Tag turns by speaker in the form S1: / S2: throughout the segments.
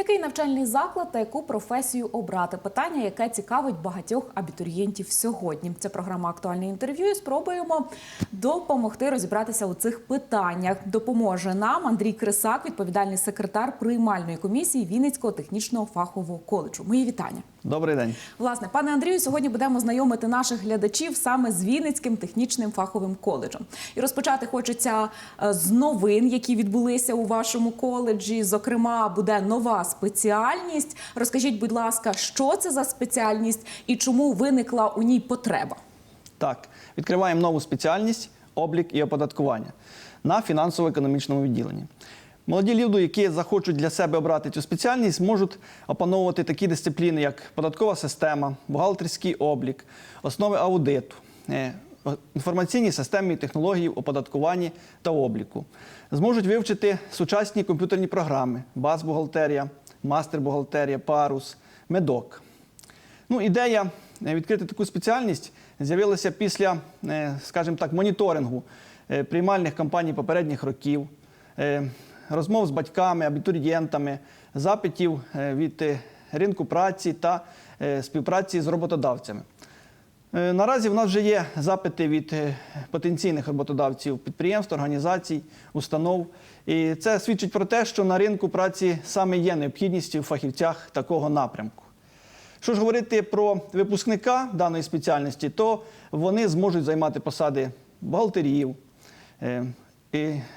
S1: Який навчальний заклад та яку професію обрати? Питання, яке цікавить багатьох абітурієнтів сьогодні. Це програма актуальне інтерв'ю. і Спробуємо допомогти розібратися у цих питаннях. Допоможе нам Андрій Крисак, відповідальний секретар приймальної комісії Вінницького технічного фахового коледжу. Мої вітання.
S2: Добрий день.
S1: Власне, пане Андрію, сьогодні будемо знайомити наших глядачів саме з Вінницьким технічним фаховим коледжем. І розпочати хочеться е, з новин, які відбулися у вашому коледжі. Зокрема, буде нова спеціальність. Розкажіть, будь ласка, що це за спеціальність і чому виникла у ній потреба?
S2: Так, відкриваємо нову спеціальність облік і оподаткування на фінансово-економічному відділенні. Молоді люди, які захочуть для себе обрати цю спеціальність, можуть опановувати такі дисципліни, як податкова система, бухгалтерський облік, основи аудиту, е, інформаційні системні технології в оподаткуванні та обліку. Зможуть вивчити сучасні комп'ютерні програми, баз-бухгалтерія, мастер-бухгалтерія, парус, медок. Ну, ідея е, відкрити таку спеціальність з'явилася після, е, скажімо так, моніторингу приймальних кампаній попередніх років, розмов з батьками, абітурієнтами, запитів е, від е, ринку праці та е, співпраці з роботодавцями. Наразі в нас вже є запити від потенційних роботодавців, підприємств, організацій, установ. І це свідчить про те, що на ринку праці саме є необхідність в фахівцях такого напрямку. Що ж говорити про випускника даної спеціальності, то вони зможуть займати посади бухгалтерів,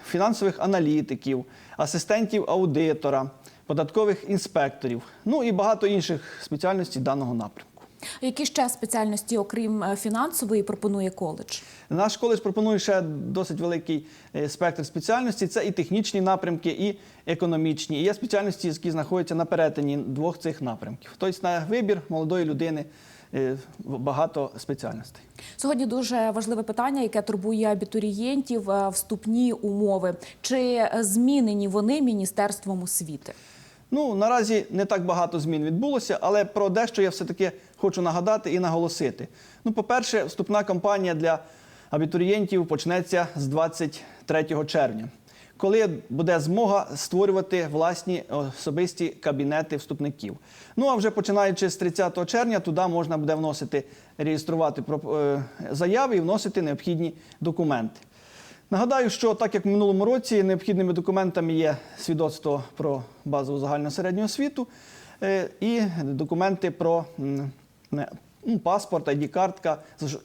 S2: фінансових аналітиків, асистентів аудитора, податкових інспекторів, ну і багато інших спеціальностей даного напрямку.
S1: Які ще спеціальності, окрім е, фінансової, пропонує коледж?
S2: Наш коледж пропонує ще досить великий е, спектр спеціальностей. Це і технічні напрямки, і економічні. І є спеціальності, які знаходяться на перетині двох цих напрямків. Тобто на вибір молодої людини багато спеціальностей.
S1: Сьогодні дуже важливе питання, яке турбує абітурієнтів е, вступні умови. Чи е, змінені вони міністерством освіти?
S2: Ну, наразі не так багато змін відбулося, але про дещо я все-таки хочу нагадати і наголосити. Ну, по-перше, вступна кампанія для абітурієнтів почнеться з 23 червня, коли буде змога створювати власні особисті кабінети вступників. Ну а вже починаючи з 30 червня, туди можна буде вносити, реєструвати е, заяви і вносити необхідні документи. Нагадаю, що так як в минулому році необхідними документами є свідоцтво про базову загальну середню освіту е, і документи про паспорт, ID-картка,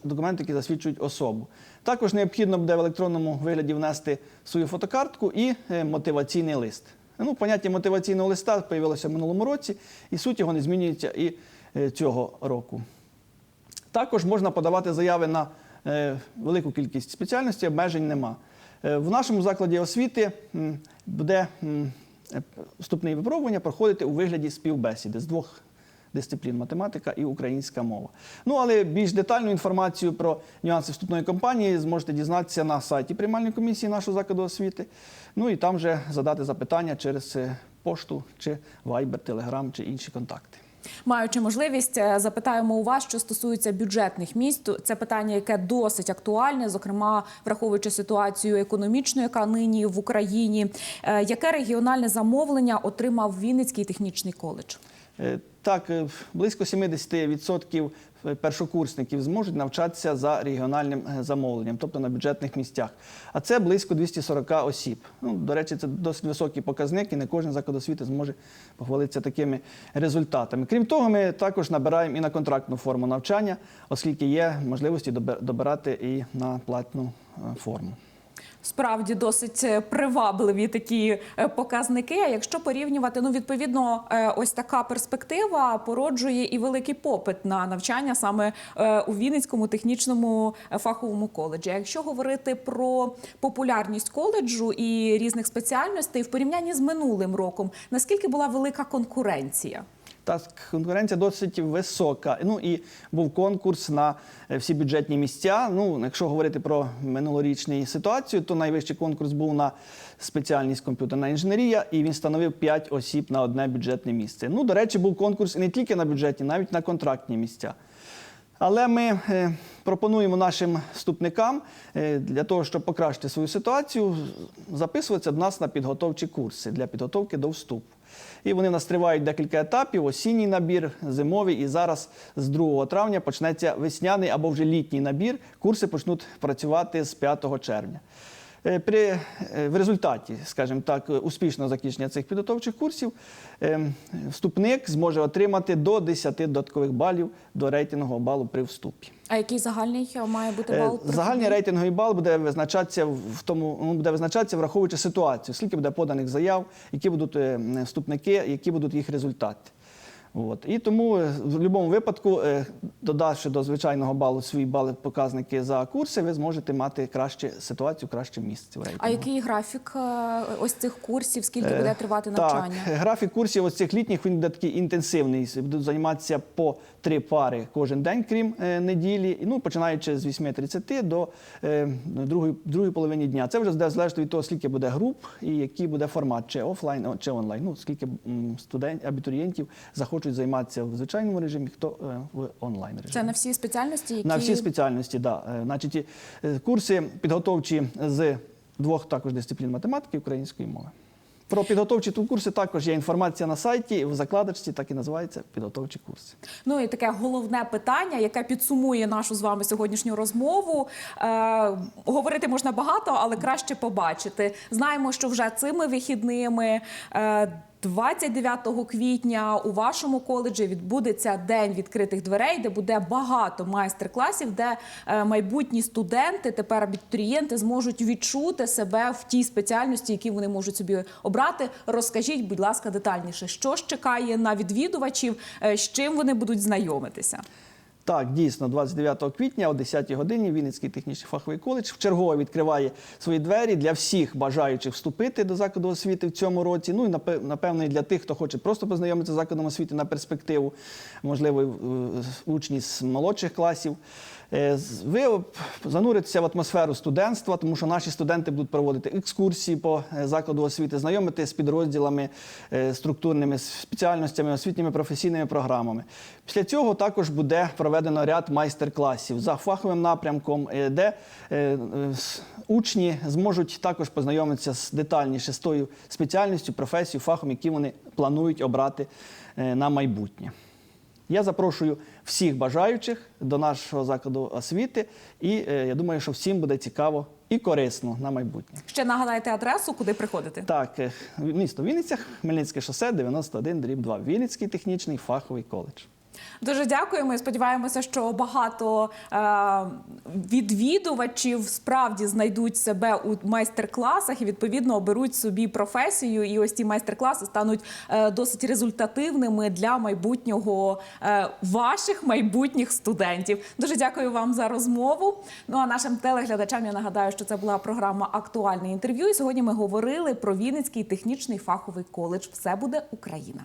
S2: документи, які засвідчують особу. Також необхідно буде в електронному вигляді внести свою фотокартку і е, мотиваційний лист. Ну, поняття мотиваційного листа з'явилося в минулому році, і суть його не змінюється і е, цього року. Також можна подавати заяви на е, велику кількість спеціальностей, обмежень нема. В нашому закладі освіти буде вступне випробування проходити у вигляді співбесіди з двох дисциплін математика і українська мова. Ну, але більш детальну інформацію про нюанси вступної кампанії зможете дізнатися на сайті приймальної комісії нашого закладу освіти. Ну і там вже задати запитання через е, пошту чи Viber, Telegram чи інші контакти.
S1: Маючи можливість, е, запитаємо у вас, що стосується бюджетних місць. Це питання, яке досить актуальне, зокрема враховуючи ситуацію економічну, яка нині в Україні. Е, Яке регіональне замовлення отримав Вінницький технічний коледж?
S2: Е, Так, е, близько 70% першокурсників зможуть навчатися за регіональним е, замовленням, тобто на бюджетних місцях. А це близько 240 осіб. Ну, до речі, це досить високий показник, і не кожен заклад освіти зможе похвалитися такими результатами. Крім того, ми також набираємо і на контрактну форму навчання, оскільки є можливості добирати і на платну е, форму.
S1: Справді досить е, привабливі такі е, показники. А якщо порівнювати, ну відповідно, е, ось така перспектива породжує і великий попит на навчання саме у Вінницькому технічному фаховому коледжі. А якщо говорити про популярність коледжу і різних спеціальностей в порівнянні з минулим роком, наскільки була велика конкуренція?
S2: Та конкуренція досить висока. Ну і був конкурс на е, всі бюджетні місця. Ну, якщо говорити про минулорічну ситуацію, то найвищий конкурс був на спеціальність комп'ютерна інженерія, і він становив 5 осіб на одне бюджетне місце. Ну, до речі, був конкурс і не тільки на бюджетні, навіть на контрактні місця. Але ми е, пропонуємо нашим вступникам е, для того, щоб покращити свою ситуацію, записуватися до нас на підготовчі курси для підготовки до вступу. І вони в нас тривають декілька етапів: осінній набір, зимовий. І зараз з 2 травня почнеться весняний або вже літній набір. Курси почнуть працювати з 5 червня. Е, При, е, в результаті, скажімо так, успішного закінчення цих підготовчих курсів е, вступник зможе отримати до 10 додаткових балів до рейтингового балу при вступі.
S1: А який загальний має бути бал?
S2: Загальний рейтинговий бал буде визначатися в тому, ну, буде визначатися, враховуючи ситуацію, скільки буде поданих заяв, які будуть вступники, які будуть їх результати. От. І тому е, в будь-якому випадку, е, додавши до звичайного балу свої бали показники за курси, ви зможете мати краще ситуацію, краще місце в
S1: А який графік е, ось цих курсів? Скільки буде тривати
S2: Так,
S1: навчання?
S2: графік курсів ось цих літніх він буде такий інтенсивний. Будуть займатися по три пари кожен день, крім неділі. Ну, починаючи з 8.30 до другої, другої половини дня. Це вже буде залежати від того, скільки буде груп і який буде формат, чи офлайн, чи онлайн. Ну, скільки м, студент, абітурієнтів захочуть займатися в звичайному режимі, хто е, в онлайн режимі.
S1: Це на всі спеціальності, які
S2: На всі спеціальності, да. Е, Значить, е, курси підготовчі з двох також дисциплін математики і української мови. Про підготовчі курси також є інформація на сайті, в закладочці так і називається підготовчі курси.
S1: Ну і таке головне питання, яке підсумує нашу з вами сьогоднішню розмову. Е, говорити можна багато, але краще побачити. Знаємо, що вже цими вихідними. Е, 29 квітня у вашому коледжі відбудеться день відкритих дверей, де буде багато майстер-класів, де е, майбутні студенти, тепер абітурієнти, зможуть відчути себе в тій спеціальності, які вони можуть собі обрати. Розкажіть, будь ласка, детальніше, що ж чекає на відвідувачів, е, з чим вони будуть знайомитися.
S2: Так, дійсно, 29 квітня о 10-й годині Вінницький технічний фаховий коледж вчергове відкриває свої двері для всіх бажаючих вступити до закладу освіти в цьому році. Ну і напе- напевно і для тих, хто хоче просто познайомитися з закладом освіти на перспективу, можливо, е, учні з молодших класів. Е, Ви зануритеся в атмосферу студентства, тому що наші студенти будуть проводити екскурсії по е, закладу освіти, знайомити з підрозділами, структурними спеціальностями, освітніми професійними програмами. Після цього також буде проведено ряд майстер-класів за фаховим напрямком, е, де е, е, учні зможуть також познайомитися з детальніше з тою спеціальністю, професією, фахом, які вони планують обрати на майбутнє. Я запрошую всіх бажаючих до нашого закладу освіти, і я думаю, що всім буде цікаво і корисно на майбутнє.
S1: Ще нагадайте адресу, куди приходити.
S2: Так, місто Вінниця, Хмельницьке шосе, 91, дріб 2. Вінницький технічний фаховий коледж.
S1: Дуже дякуємо. і Сподіваємося, що багато е, відвідувачів справді знайдуть себе у майстер-класах і відповідно оберуть собі професію. І ось ці майстер-класи стануть е, досить результативними для майбутнього е, ваших майбутніх студентів. Дуже дякую вам за розмову. Ну а нашим телеглядачам я нагадаю, що це була програма Актуальне інтерв'ю. І сьогодні ми говорили про Вінницький технічний фаховий коледж. Все буде Україна.